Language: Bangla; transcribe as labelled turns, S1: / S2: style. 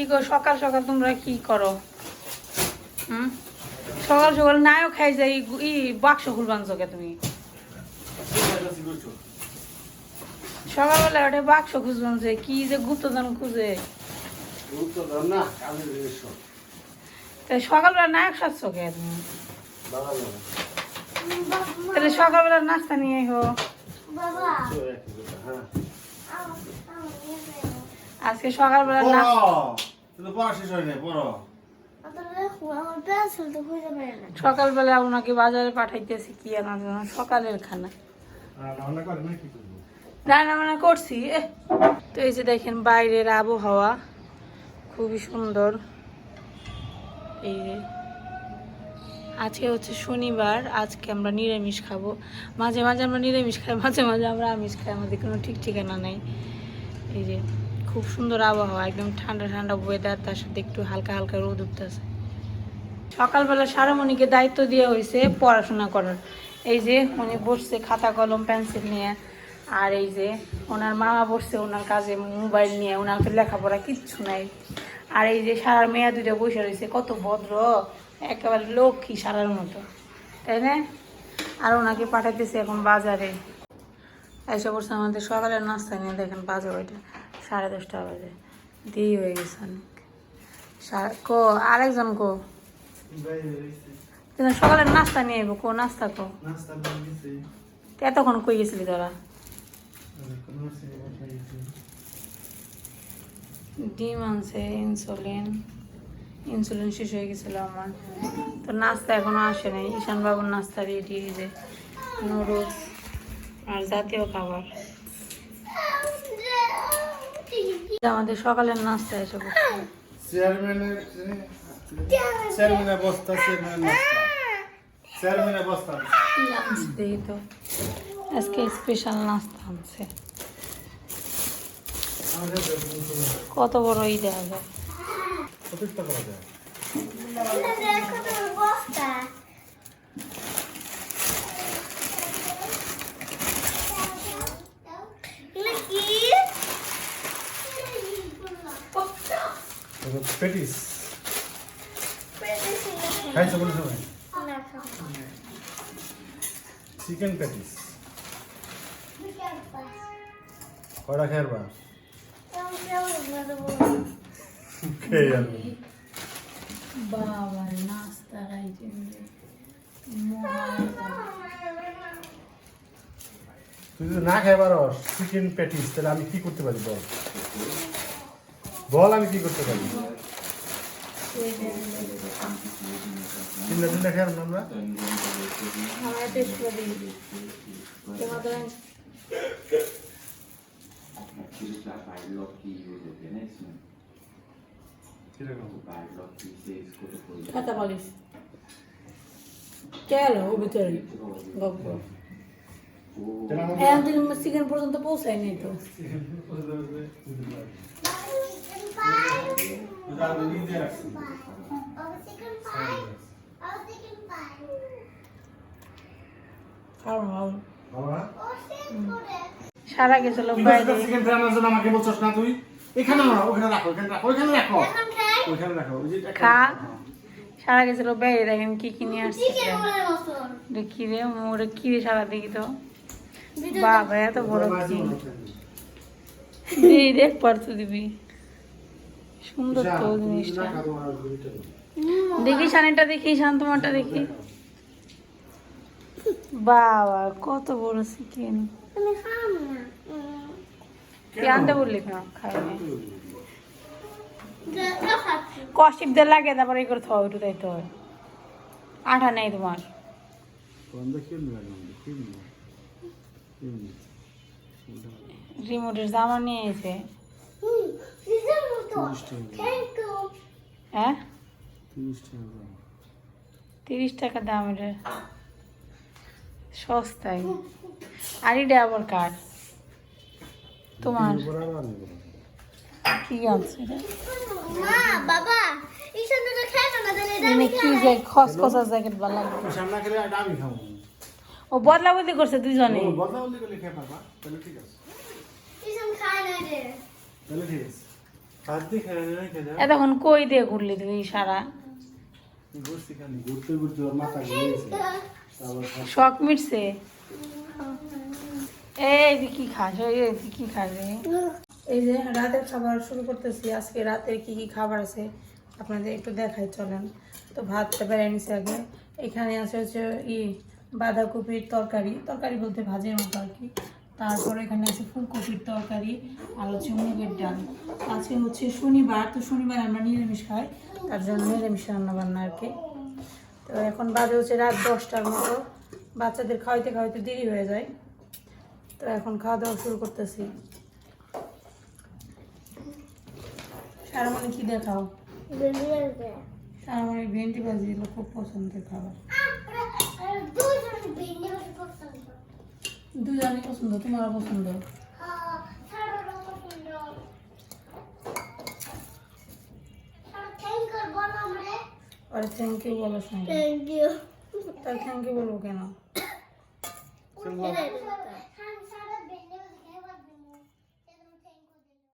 S1: কি সকাল সকাল তোমরা কি করো? হুম? সকাল সকাল নাও খাই যাই ই বাক্স খুলবান চোখে তুমি। সকালবেলা ওটা বাক্স খুঁজবান যে কি যে গুপ্তধন খুঁজে। তাহলে সকালবেলা নায়ক সাজছো কে তুমি। তাহলে সকালবেলা নাস্তা নিয়ে হো আজকে সকালবেলা নাস্তা
S2: পড়া শেষ হয় নাই পড়ো।
S1: সকালবেলা ওনাকে বাজারে পাঠাইতেছি কি আনার জন্য? সকালের খানা।
S2: রান্না করে না কি করব?
S1: রান্না বান্না করছি এহ। তো এই যে দেখেন বাইরের আবহাওয়া খুবই সুন্দর। এই যে আজকে হচ্ছে শনিবার আজকে আমরা নিরামিষ খাব। মাঝে মাঝে আমরা নিরামিষ খাই মাঝে মাঝে আমরা আমিষ খাই আমাদের কোনো ঠিক ঠিকানা নেই। এই যে খুব সুন্দর আবহাওয়া, একদম ঠান্ডা ঠান্ডা ওয়েদার তার সাথে একটু হালকা হালকা রোদ উঠতেছে। সকালবেলা সারামণিকে দায়িত্ব দেওয়া হয়েছে পড়াশোনা করার। এই যে উনি বসছে খাতা, কলম পেন্সিল নিয়ে, আর এই যে ওনার মামা বসছে ওনার কাজে মোবাইল নিয়ে, ওনার তো লেখাপড়া কিচ্ছু নাই। আর এই যে সারার মেয়া দুইটা বসে রয়েছে, কত ভদ্র, একেবারে লক্ষ্মী সারার মতো, তাই না? আর ওনাকে পাঠাইতেছে এখন বাজারে। এসে পড়ছে আমাদের সকালের নাস্তা নিয়ে, দেখেন বাজার ওইটা। সাড়ে দশটা বাজে। দেরি হয়ে গেছে অনেক। কো আরেকজন কো? কিন্তু সকালের নাস্তা নিয়ে আইবো কো নাস্তা কো? এতক্ষণ কই গেছিলি তোরা? ডিম আনছে ইনসুলিন। ইনসুলিন শেষ হয়ে গেছিল আমার। তো নাস্তা এখনও আসে নাই। ঈশান বাবুর নাস্তা রেডি যে নুডলস আর জাতীয় খাবার। আমাদের সকালের নাস্তা এসে পড়ছে
S2: চেয়ারম্যানের চেয়ারম্যানের বস্তা চেয়ারম্যানের নাস্তা। চেয়ারম্যানের বস্তা
S1: লাঞ্চ তো। আজকে স্পেশাল নাস্তা আনছে। কত বড় ই দেওয়া যায়?
S2: পঁচিশ টাকা করে পেটিস খাইছো কোনো সময় চিকেন পেটিস কয়টা খেয়ারবা খেয়ে যাবে
S1: বাবা নাস্তার
S2: তুই যদি না খাই পারস চিকেন প্যাটিস তাহলে আমি কি করতে পারি বল? বল আমি কি করতে পারি? তিনটা তিনটা খেয়ার আমরা
S1: আমার টেস্ট করে দিন পর্যন্ত পৌঁছায়নি তো সারা গেছিল বাইরে।
S2: চিকেন জন্য আমাকে বলছস না তুই। এখানে না ওখানে রাখো এখানে রাখো ওখানে রাখো। ওখানে রাখো ওই যে
S1: খা। সারা গেছিল বাইরে দেখেন কি কি নিয়ে আসছে দেখি রে মোরে কি রে সারা দেখি তো। বাবা এত বড় কি? এই দেখ পারছ দিবি। সুন্দর তো জিনিসটা। দেখি শানিটা দেখি শান্তমাটা দেখি। বাবা কত বড় চিকেন আনতে বললি? খাইনি। কষ্টিপ দিয়ে লাগে তারপরে এই করে থাও একটু তাই তো আঠা নেই তোমার। রিমোটের জামা নিয়ে এসে। হ্যাঁ? তিরিশ টাকা দাম। এটা সস্তায়। আর এটা আবার কার? তোমার। কি আনছে এটা
S3: বাবা এই সন্ধ্যাটা খাই না না তাহলে
S1: এনে কি যে খসখসা জ্যাকেট ভালো লাগবে
S2: সামনে খেলে এটা আমি খাব।
S1: ও বদলা বদলি করছে দুজনে
S2: ও, বদলা বদলি করলে খেয়ে তাহলে ঠিক আছে।
S3: রে।
S2: তাহলে ঠিক আছে।
S1: এতক্ষণ কই দিয়ে ঘুরলি তুই সারা?
S2: ঘুরছি খালি ঘুরতে ঘুরতে ওর মাথা ঘুরে গেছে। আবার
S1: শখ মিটছে? এই কি খাস? এই কি খাস এই যে রাতের খাবার শুরু করতেছি। আজকে রাতের কি কি খাবার আছে আপনাদের একটু দেখাই চলেন। তো ভাতটা বেড়ে নিছে আগে। এখানে আছে হচ্ছে ই বাঁধাকপির তরকারি। তরকারি বলতে ভাজের মতো আর কি। তারপরে এখানে আছে ফুলকপির তরকারি আর হচ্ছে মুগের ডাল। আজকে হচ্ছে শনিবার, তো শনিবার আমরা নিরামিষ খাই, তার জন্য নিরামিষ রান্না বান্না আর কি। তো এখন বাজে হচ্ছে রাত দশটার মতো। বাচ্চাদের খাওয়াইতে খাওয়াইতে দেরি হয়ে যায়। তো এখন খাওয়া দাওয়া শুরু করতেছি। সারামণি কি দেখাও? সারামণি ভেন্ডি ভাজি খুব পছন্দের খাবার। দুজনই পছন্দ তোমারও পছন্দ?
S3: হ্যাঁ
S1: আর থ্যাংক ইউ বলো
S3: থ্যাংক ইউ
S1: তার থ্যাংক ইউ বলব কেন?